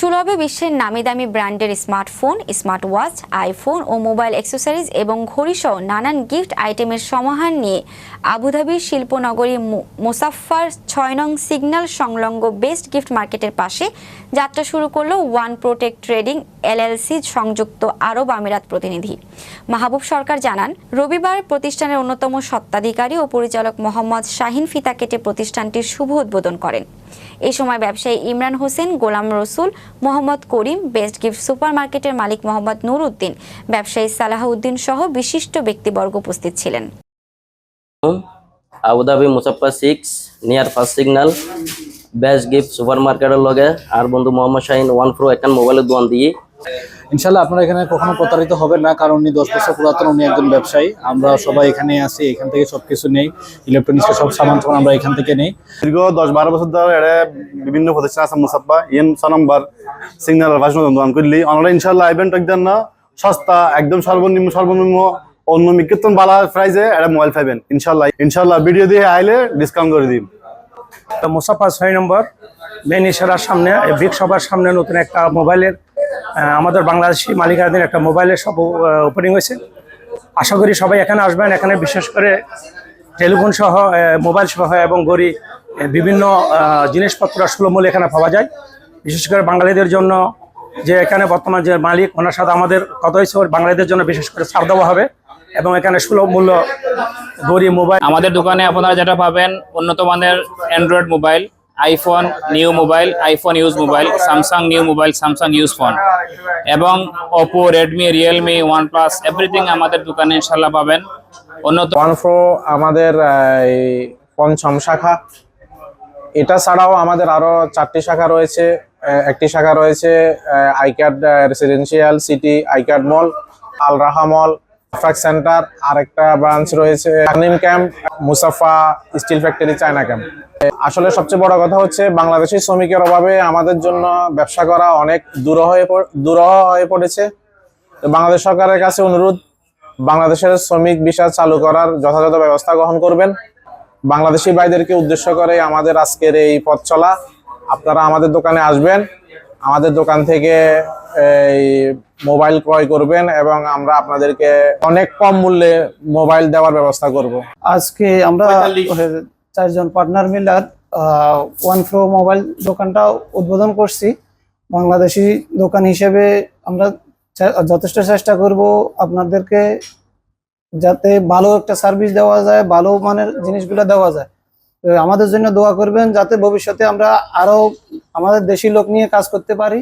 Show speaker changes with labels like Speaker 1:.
Speaker 1: সুলভে বিশ্বের নামি দামি ব্র্যান্ডের স্মার্টফোন স্মার্ট ওয়াচ আইফোন ও মোবাইল অ্যাক্সেসরিজ এবং ঘড়িসহ নানান গিফট আইটেমের সমাহার নিয়ে আবুধাবির শিল্পনগরী মু- মুসাফফার ছয় নং সিগন্যাল সংলগ্ন বেস্ট গিফট মার্কেটের পাশে যাত্রা শুরু করল ওয়ান প্রোটেক্ট ট্রেডিং এলএলসি সংযুক্ত আরব আমিরাত প্রতিনিধি। মাহবুব সরকার জানান, রবিবার প্রতিষ্ঠানের অন্যতম সত্ত্বাধিকারী ও পরিচালক মোহাম্মদ শাহিন ফিতা কেটে প্রতিষ্ঠানটির শুভ উদ্বোধন করেন। এই সময় ব্যবসায়ী Imran Hossain, Golam Rasul, Mohammad Karim, best gift super মার্কেটের মালিক মোহাম্মদ নুর উদ্দিন ব্যবসায়ী সালাহউদ্দিন সহ বিশিষ্ট ব্যক্তিবর্গ উপস্থিত ছিলেন।
Speaker 2: Abu Dhabi Mussafah six, near first signal, best gift super মার্কেটের লগে, আর বন্ধু মোহাম্মদ শাহিন ওয়ান প্রো একখান মোবাইলের দোকান দিয়ে
Speaker 3: ইনশাল্লাহ আপনারা এখানে কখনো প্রতারিত হবেন না কারণ উনি দশ বছর পুরাতন উনি একজন ব্যবসায়ী। আমরা সবাই এখানে আছি এখান থেকে সবকিছু নেই। ইলেকট্রনিক্সের সব সামান টামান আমরা এখান থেকে নেই।
Speaker 4: দীর্ঘ দশ বারো বছর ধরে এটা বিভিন্ন প্রতিষ্ঠান আছে মুসাফা ইয়েন ছ নম্বর সিগন্যাল ভাষণ দোকান করলি। অনলাইন ইনশাল্লাহ ইভেন্ট একদম না সস্তা একদম সর্বনিম্ন সর্বনিম্ন অন্য মিকেতন বালা প্রাইজে এটা মোবাইল পাইবেন ইনশাল্লাহ ইনশাল্লাহ ভিডিও দিয়ে আইলে ডিসকাউন্ট করে দিন
Speaker 5: তো মুসাফা ছয় নম্বর মেন ইশারার সামনে বিগ সবার সামনে নতুন একটা মোবাইলের আমাদের বাংলাদেশি মালিকাধীন একটা মোবাইলের সব ওপেনিং হয়েছে। আশা করি সবাই এখানে আসবেন, এখানে বিশেষ করে টেলিফোন সহ মোবাইল সহ এবং গড়ি বিভিন্ন জিনিসপত্র সুলভ মূল্যে এখানে পাওয়া যায়। বিশেষ করে বাঙালিদের জন্য যে এখানে বর্তমান যে মালিক, ওনার সাথে আমাদের কথা হয়েছে বাঙালিদের জন্য বিশেষ করে ছাড় দেওয়া হবে এবং এখানে সুলভ মূল্য গড়ি মোবাইল
Speaker 6: আমাদের দোকানে আপনারা যেটা পাবেন, উন্নত মানের android mobile iPhone new mobile iPhone use mobile Samsung new mobile Samsung use phone এবং Oppo Redmi Realme OnePlus everything আমাদের দোকানে ইনশাল্লাহ পাবেন। উন্নত
Speaker 7: ওয়ান প্রো আমাদের পঞ্চম শাখা। এটা ছাড়াও আমাদের আরও চারটি শাখা রয়েছে। একটি শাখা রয়েছে ICAD residential city ICAD mall Al Raha mall ফ্রাক centre আর একটা ব্রাঞ্চ রয়েছে নিম ক্যাম্প মুসাফা স্টিল ফ্যাক্টরি চায়না ক্যাম্প আসলে সবচেয়ে বড় কথা হচ্ছে, বাংলাদেশি শ্রমিকের অভাবে আমাদের জন্য ব্যবসা করা অনেক দুরহ হয়ে পড়- হয়ে পড়েছে। বাংলাদেশ সরকারের কাছে অনুরোধ, বাংলাদেশের শ্রমিক ভিসা চালু করার যথাযথ ব্যবস্থা গ্রহণ করবেন। বাংলাদেশি ভাইদেরকে উদ্দেশ্য করে আমাদের আজকের এই পথ চলা। আপনারা আমাদের দোকানে আসবেন, আমাদের দোকান থেকে এই মোবাইল ক্রয় করবেন এবং আমরা আপনাদেরকে অনেক কম মূল্যে মোবাইল দেওয়ার ব্যবস্থা করব।
Speaker 8: আজকে আমরা চারজন পার্টনার মিলে ওয়ান ফ্লো মোবাইল দোকানটা উদ্বোধন করছি। বাংলাদেশি দোকান হিসেবে আমরা যথেষ্ট চেষ্টা করব আপনাদেরকে যাতে ভালো একটা সার্ভিস দেওয়া যায় ভালো মানের জিনিসগুলো দেওয়া যায়। আমাদের জন্য দোয়া করবেন যাতে ভবিষ্যতে আমরা আরও আমাদের দেশি লোক নিয়ে কাজ করতে পারি।